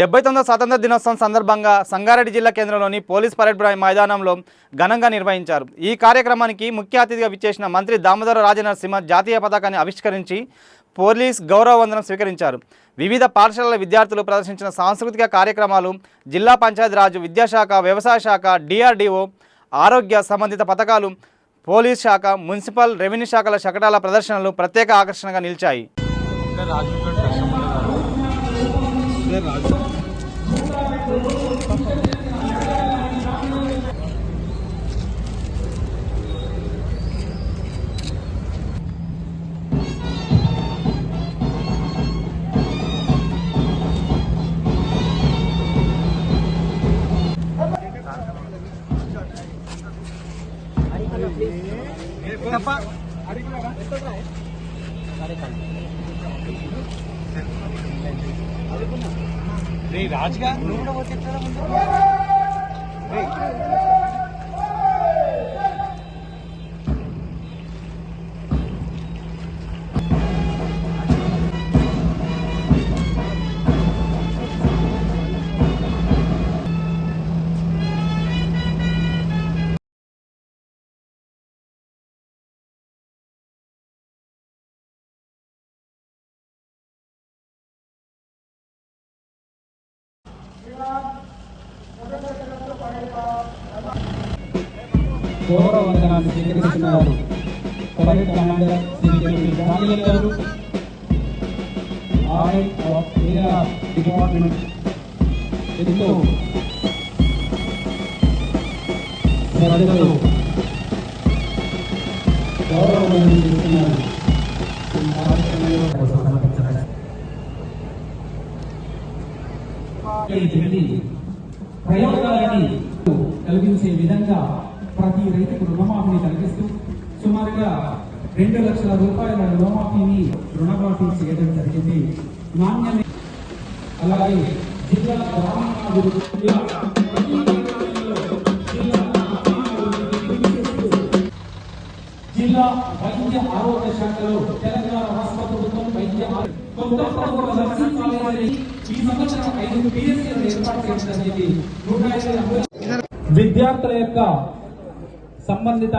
డెబ్బై తొమ్మిదో స్వాతంత్ర దినోత్సవం సందర్భంగా సంగారెడ్డి జిల్లా కేంద్రంలోని పోలీస్ పరేడ్ మైదానంలో ఘనంగా నిర్వహించారు. ఈ కార్యక్రమానికి ముఖ్య అతిథిగా విచ్చేసిన మంత్రి దామోదర రాజనరసింహ జాతీయ పతాకాన్ని ఆవిష్కరించి పోలీస్ గౌరవ వందనం స్వీకరించారు. వివిధ పాఠశాలల విద్యార్థులు ప్రదర్శించిన సాంస్కృతిక కార్యక్రమాలు జిల్లా పంచాయతీరాజ్ విద్యాశాఖ వ్యవసాయ శాఖ డిఆర్డీఓ ఆరోగ్య సంబంధిత పథకాలు పోలీస్ శాఖ మున్సిపల్ రెవెన్యూ శాఖల శకటాల ప్రదర్శనలు ప్రత్యేక ఆకర్షణగా నిలిచాయి. రాజుగా గౌరవ వందనాన్ని స్వీకరిస్తున్నారు parade commander Shri K. Daniel గారు ఆడిట్ ఆఫ్ ఏరియా డిపార్ట్మెంట్ ఎంతో శ్రద్ధతో గౌరవ వందనం చేస్తున్నారు ఈ కార్యక్రమంలో కలిగించే విధంగా ప్రతి రైతుకు రుణమాఫీని కలిగిస్తూ సుమారుగా రెండు లక్షల రూపాయల రుణమాఫీని రుణమాఫీ చేయడం జరిగింది. నాణ్యమే. అలాగే జిల్లా గ్రామీణాభివృద్ధి జిల్లా వైద్య ఆరోగ్య శాఖలో తెలంగాణ రాష్ట్ర ప్రభుత్వం వైద్య కొత్త నర్సింగ్ కాలేజీని ఈ సంవత్సరం ఐదు పిఎస్సీలను ఏర్పాటు చేయడం జరిగింది. నూట विद्यार संबंधित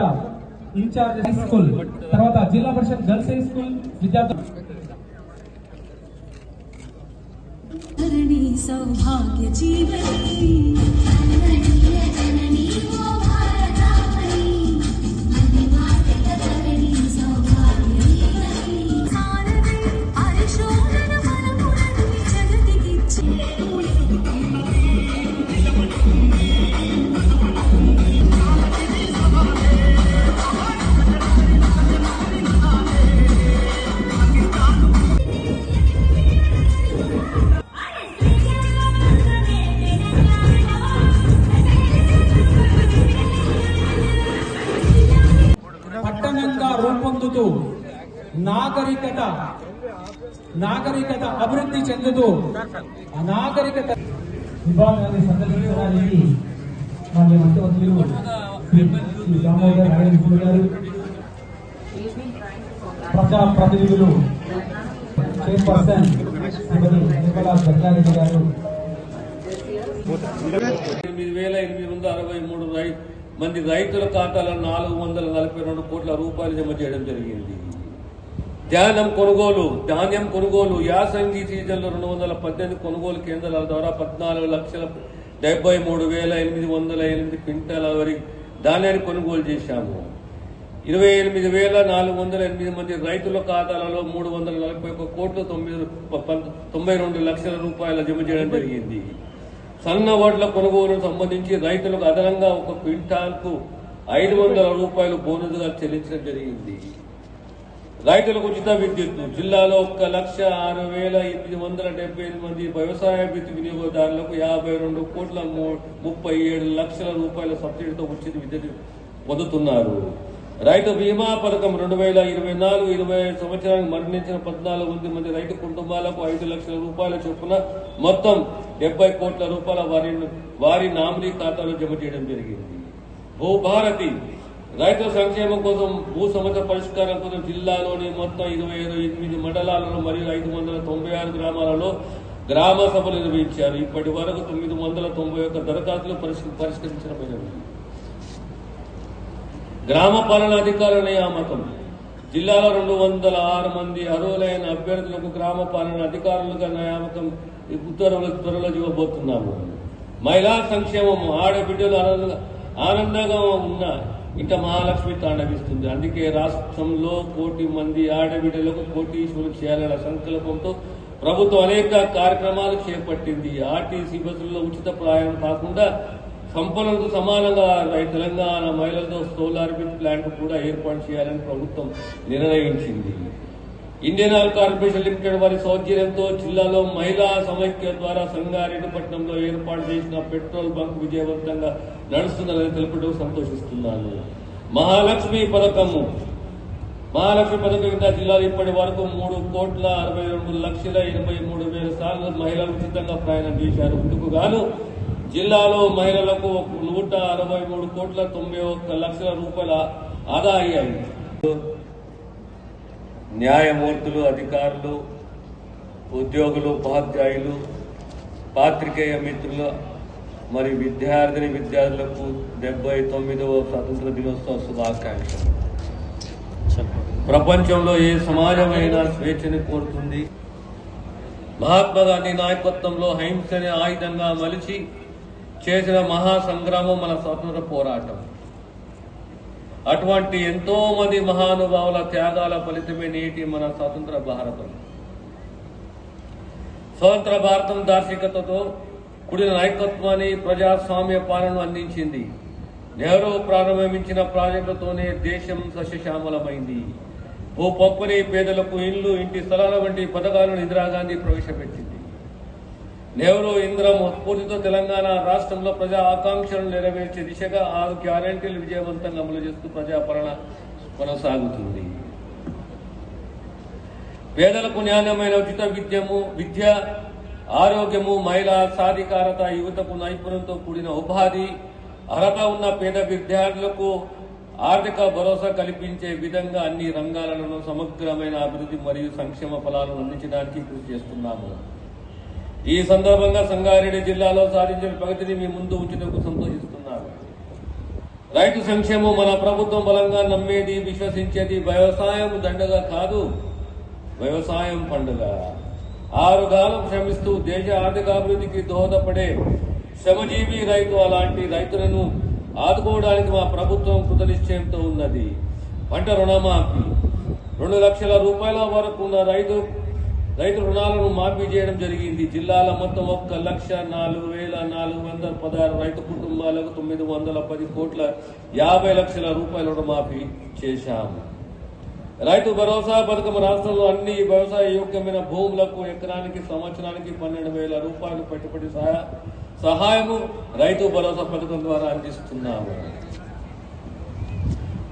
इंचारज हाई स्कूल तरह जिला परष गर्ल हाई स्कूल विद्यार्थी పొందుతూ నాగరికత నాగరికత అభివృద్ధి చెందుతూ నాగరికత విభాగాన్ని సందర్శించడానికి దామోదర్ రాజేంద్ర గారు ప్రజా ప్రతినిధులు చైర్పర్సన్ శ్రీమతి నిర్మలా సత్యారెడ్డి గారు. ఎనిమిది వేల ఎనిమిది వందల అరవై మూడు రై మంది రైతుల ఖాతాలో నాలుగు వందల నలభై రెండు కోట్ల రూపాయలు జమ చేయడం జరిగింది. ధాన్యం కొనుగోలు ధాన్యం కొనుగోలు యాసంగి సీజన్లో రెండు వందల పద్దెనిమిది కొనుగోలు కేంద్రాల ద్వారా పద్నాలుగు లక్షల డెబ్బై మూడు వేల ఎనిమిది వందల ఎనిమిది క్వింటాల వరి ధాన్యాన్ని కొనుగోలు చేశాము. ఇరవై ఎనిమిది వేల నాలుగు వందల ఎనిమిది మంది రైతుల ఖాతాలలో మూడు వందల నలభై ఒక్క కోట్ల తొమ్మిది తొంభై రెండు లక్షల రూపాయల జమ చేయడం జరిగింది. సన్న వడ్ల కొనుగోలు సంబంధించి రైతులకు అదనంగా ఒక క్వింటాల్కు ఐదు వందల రూపాయలు బోనస్గా చెల్లించడం జరిగింది. రైతులకు ఉచిత విద్యుత్ జిల్లాలో ఒక్క లక్ష ఆరు వేల ఎనిమిది వందల డెబ్బై ఎనిమిది మంది వ్యవసాయ విద్యుత్ వినియోగదారులకు యాభై రెండు కోట్ల ముప్పై ఏడు లక్షల రూపాయల సబ్సిడీతో ఉచిత విద్యుత్ పొందుతున్నారు. రైతు బీమా పథకం రెండు వేల ఇరవై నాలుగు ఇరవై ఐదు సంవత్సరానికి మరణించిన పద్నాలుగు మంది మంది రైతు కుటుంబాలకు ఐదు లక్షల రూపాయల చొప్పున మొత్తం డెబ్బై కోట్ల రూపాయల వారి వారి నామినీ ఖాతాలో జమ చేయడం జరిగింది. భూభారతి రైతుల సంక్షేమం కోసం భూ సమస్య పరిష్కారం కోసం జిల్లాలోని మొత్తం ఇరవై ఐదు ఎనిమిది మండలాలలో మరియు ఐదు వందల తొంభై ఆరు గ్రామాలలో గ్రామ సభలు నిర్వహించారు. ఇప్పటి వరకు తొమ్మిది వందల తొంభై ఒక్క దరఖాస్తులు పరిష్క- పరిష్కరించడమైనవి గ్రామ పాలన అధికారుల నియామకం జిల్లాలో రెండు వందల ఆరు మంది అర్హులైన అభ్యర్థులకు గ్రామ పాలన అధికారులుగా నియామకం ఉత్తర్వులు త్వరలో ఇవ్వబోతున్నాము. మహిళా సంక్షేమం ఆడబిడ్డలు ఆనందంగా ఆనందంగా ఉన్న ఇంత మహాలక్ష్మి తాండవిస్తుంది. అందుకే రాష్ట్రంలో కోటి మంది ఆడబిడ్డలకు కోటీశ్వరులు చేయాలన్న సంకల్పంతో ప్రభుత్వం అనేక కార్యక్రమాలు చేపట్టింది. ఆర్టీసీ బస్సుల్లో ఉచిత ప్రయాణం కాకుండా సంపన్నులతో సమానంగా తెలంగాణ మహిళలతో సోలార్ విండ్ ప్లాంట్ కూడా ఏర్పాటు చేయాలని ప్రభుత్వం నిర్ణయించింది. ఇండియన్ ఆయిల్ కార్పొరేషన్ లిమిటెడ్ వారి సౌజన్యంతో జిల్లాలో మహిళా సమైక్య ద్వారా సంగారెడ్డిపట్నంలో ఏర్పాటు చేసిన పెట్రోల్ బంక్ విజయవంతంగా నడుస్తుందని తెలుపడం సంతోషిస్తున్నాను. మహాలక్ష్మి పథకము. మహాలక్ష్మి పథకం కింద జిల్లాలో ఇప్పటి వరకు మూడు కోట్ల అరవై రెండు లక్షల ఎనభై మూడు వేల సార్లు మహిళలు ఉచితంగా ప్రయాణం చేశారు. ఇందుకు గాను జిల్లాలో మహిళలకు నూట అరవై మూడు కోట్ల తొంభై ఒక్క లక్షల రూపాయల ఆదా అయ్యాయి న్యాయమూర్తులు అధికారులు ఉద్యోగులు ఉపాధ్యాయులు పాత్రికేయ మిత్రులు మరి విద్యార్థిని విద్యార్థులకు డెబ్బై తొమ్మిదవ స్వాతంత్ర దినోత్సవ శుభాకాంక్షలు. ప్రపంచంలో ఏ సమాజమైనా స్వేచ్ఛని కోరుతుంది. మహాత్మా గాంధీ నాయకత్వంలో అహింసని ఆయుధంగా మలిచి చేసిన మహా సంగ్రామం మన స్వతంత్ర పోరాటం. అటువంటి ఎంతో మంది మహానుభావుల త్యాగాల ఫలితమే నేటి మన స్వతంత్ర భారతం. స్వతంత్ర భారతం దార్శికతతో కూడిన నాయకత్వాన్ని ప్రజాస్వామ్య పాలన అందించింది. నెహ్రూ ప్రారంభించిన ప్రాజెక్టులతోనే దేశం సస్యశ్యామలమైంది. ఓ పప్పుని పేదలకు ఇల్లు ఇంటి స్థలాల వంటి పథకాలను ఇందిరాగాంధీ ప్రవేశపెట్టింది. నెహ్రూ ఇంద్రం స్ఫూర్తితో తెలంగాణ రాష్ట్రంలో ప్రజా ఆకాంక్షలను నెరవేర్చే దిశగా ఆరు గ్యారంటీలు విజయవంతంగా అమలు చేస్తూ ప్రజాపరణ కొనసాగుతుంది. పేదలకు న్యాయమైన ఉచిత విద్యము విద్య ఆరోగ్యము మహిళా సాధికారత యువతకు నైపుణ్యంతో కూడిన ఉపాధి అర్హత ఉన్న పేద విద్యార్థులకు ఆర్థిక భరోసా కల్పించే విధంగా అన్ని రంగాలను సమగ్రమైన అభివృద్ధి మరియు సంక్షేమ ఫలాలను అందించడానికి కృషి చేస్తున్నాము. ఈ సందర్భంగా సంగారెడ్డి జిల్లాలో సాధించిన ప్రగతిని మీ ముందు ఉంచినందుకు సంతోషిస్తున్నారు రైతు సంక్షేమం మన ప్రభుత్వం బలంగా నమ్మేది విశ్వసించేది వ్యవసాయం దండగా కాదు వ్యవసాయం పండుగ. ఆరు కాలం శ్రమిస్తూ దేశ ఆర్థికాభివృద్ధికి దోహదపడే శ్రమజీవి రైతు అలాంటి రైతులను ఆదుకోవడానికి మా ప్రభుత్వం కృతనిశ్చయంతో ఉన్నది. పంట రుణమాఫీ. రెండు లక్షల రూపాయల వరకు ఉన్న రైతు రైతు రుణాలను మాఫీ చేయడం జరిగింది. జిల్లాల మొత్తం ఒక్క లక్ష నాలుగు వేల నాలుగు వందల పదహారు రైతు కుటుంబాలకు తొమ్మిది వందల పది కోట్ల యాభై లక్షల రూపాయల రుణమాఫీ చేశాము. రైతు భరోసా పథకం రాష్ట్రంలో అన్ని వ్యవసాయ యోగ్యమైన భూములకు ఎకరానికి సంవత్సరానికి పన్నెండు వేల రూపాయలు పెట్టుబడి సహా- సహాయము రైతు భరోసా పథకం ద్వారా అందిస్తున్నాము.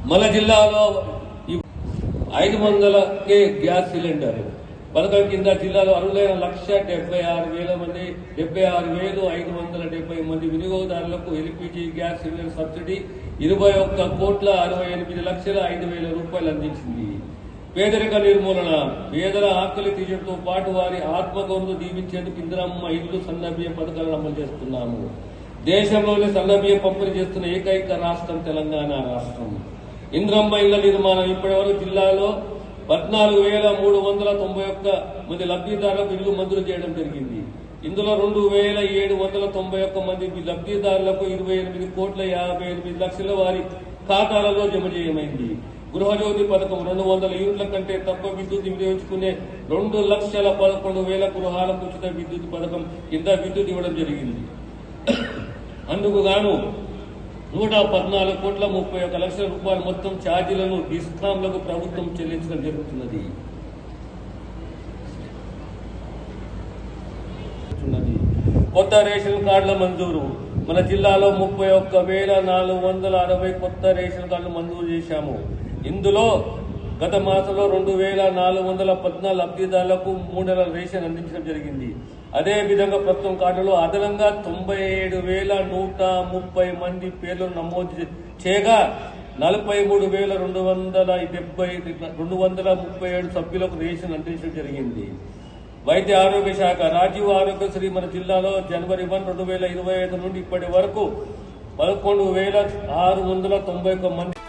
మన జిల్లాలో ఐదు వందల కే గ్యాస్ సిలిండర్. పథకం కింద జిల్లాలో అర్హులైన లక్ష డెబ్బై ఆరు వేల మంది డెబ్బై ఆరు వేలు ఐదు వందల డెబ్బై మంది వినియోగదారులకు ఎల్పిజి గ్యాస్ సిలిండర్ సబ్సిడీ ఇరవై ఒక్క కోట్ల అరవై ఎనిమిది లక్షల ఐదు వేల రూపాయలు అందించింది. పేదరిక నిర్మూలన పేదల ఆకలి తీర్చడంతో పాటు వారి ఆత్మగౌరవం దీవించేందుకు ఇందిరమ్మ ఇల్లు సన్నబియ్య పథకాలను అమలు చేస్తున్నాము. దేశంలోనే సన్నబియ్య పంపిణీ చేస్తున్న ఏకైక రాష్ట్రం తెలంగాణ రాష్ట్రం. ఇంద్రమ్మ ఇళ్ళ నిర్మాణం ఇప్పటివరకు జిల్లాలో పద్నాలుగు వేల మూడు వందల తొంభై ఒక్క మంది లబ్ధిదారులకు ఇల్లు మంజూరు చేయడం జరిగింది. ఇందులో రెండు వేల ఏడు వందల తొంభై ఒక్క మంది లబ్ధిదారులకు ఇరవై ఎనిమిది కోట్ల యాభై ఎనిమిది లక్షల వారి ఖాతాలలో జమ చేయమైంది. గృహజ్యోతి పథకం రెండు వందల యూనిట్ల కంటే తక్కువ విద్యుత్ వినియోగించుకునే రెండు లక్షల పదకొండు వేల గృహాలకు ఉచిత విద్యుత్ పథకం కింద విద్యుత్ ఇవ్వడం జరిగింది. అందుకు గాను నూట పద్నాలుగు కోట్ల ముప్పై ఒక లక్షల రూపాయల మొత్తం ఛార్జీలను డిస్కాంలకు ప్రభుత్వం చెల్లించడం జరుగుతున్నది. కొత్త రేషన్ కార్డుల మంజూరు. మన జిల్లాలో ముప్పై ఒక్క వేల నాలుగు వందల అరవై కొత్త రేషన్ కార్డులు మంజూరు చేశాము. ఇందులో గత మాసంలో రెండు వేల నాలుగు వందల పద్నాలుగు లబ్ధిదారులకు మూడు నెలల రేషన్ అందించడం జరిగింది. అదే విధంగా ప్రభుత్వం కార్డులో అదనంగా తొంభై ఏడు వేల నూట ముప్పై మంది పేర్లు నమోదు చేయగా నలభై మూడు వేల రెండు వందల డెబ్బై రెండు వందల ముప్పై ఏడు సభ్యులకు రేషన్ అందించడం జరిగింది. వైద్య ఆరోగ్య శాఖ రాజీవ్ ఆరోగ్యశ్రీ మన జిల్లాలో జనవరి వన్ రెండు వేల ఇరవై ఐదు నుండి ఇప్పటి వరకు పదకొండు వేల ఆరు వందల తొంభై ఒక్క మంది